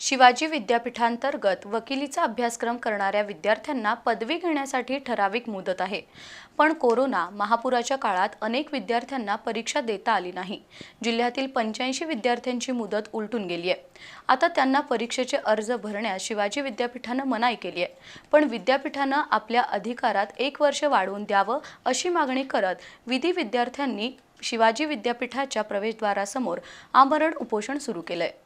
शिवाजी विद्यापीठांतर्गत वकिलीचा अभ्यासक्रम करणाऱ्या विद्यार्थ्यांना पदवी घेण्यासाठी ठराविक मुदत आहे. पण कोरोना महापुराच्या काळात अनेक विद्यार्थ्यांना परीक्षा देता आली नाही. जिल्ह्यातील पंच्याऐंशी विद्यार्थ्यांची मुदत उलटून गेली आहे. आता त्यांना परीक्षेचे अर्ज भरण्यास शिवाजी विद्यापीठानं मनाई केली आहे. पण विद्यापीठानं आपल्या अधिकारात एक वर्ष वाढवून द्यावं अशी मागणी करत विधी विद्यार्थ्यांनी शिवाजी विद्यापीठाच्या प्रवेशद्वारासमोर आमरण उपोषण सुरू केलं आहे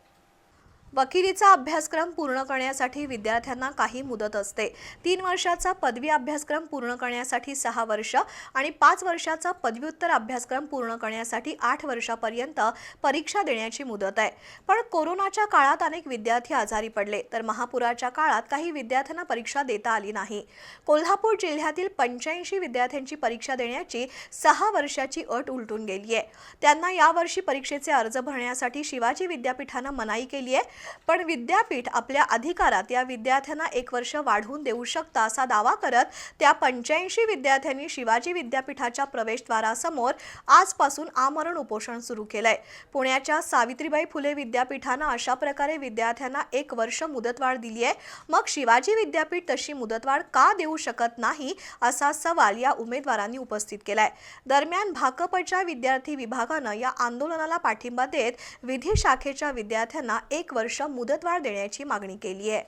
वकिलीचा अभ्यासक्रम पूर्ण करण्यासाठी विद्यार्थ्यांना काही मुदत असते. तीन वर्षाचा पदवी अभ्यासक्रम पूर्ण करण्यासाठी सहा वर्ष आणि पाच वर्षाचा पदव्युत्तर अभ्यासक्रम पूर्ण करण्यासाठी आठ वर्षापर्यंत परीक्षा देण्याची मुदत आहे. पण कोरोनाच्या काळात अनेक विद्यार्थी आजारी पडले तर महापुराच्या काळात काही विद्यार्थ्यांना परीक्षा देता आली नाही. कोल्हापूर जिल्ह्यातील पंच्याऐंशी विद्यार्थ्यांची परीक्षा देण्याची सहा वर्षाची अट उलटून गेली आहे त्यांना यावर्षी परीक्षेचे अर्ज भरण्यासाठी शिवाजी विद्यापीठानं मनाई केली आहे पण विद्यापीठ आपल्या अधिकारात या विद्यार्थ्यांना एक वर्ष वाढवून देऊ शकता असा दावा करत त्या पंच्याऐंशी विद्यार्थ्यांनी शिवाजी विद्यापीठाच्या प्रवेशद्वारासमोर आजपासून आमरण उपोषण सुरू केलंय. पुण्याच्या सावित्रीबाई फुले विद्यापीठानं अशा प्रकारे विद्यार्थ्यांना एक वर्ष मुदतवाढ दिली आहे. मग शिवाजी विद्यापीठ तशी मुदतवाढ का देऊ शकत नाही असा सवाल या उमेदवारांनी उपस्थित केलाय. दरम्यान भाकपच्या विद्यार्थी विभागानं या आंदोलनाला पाठिंबा देत विधी शाखेच्या विद्यार्थ्यांना एक वर्ष वर्ष मुदतवाढ देण्याची मागणी केली आहे.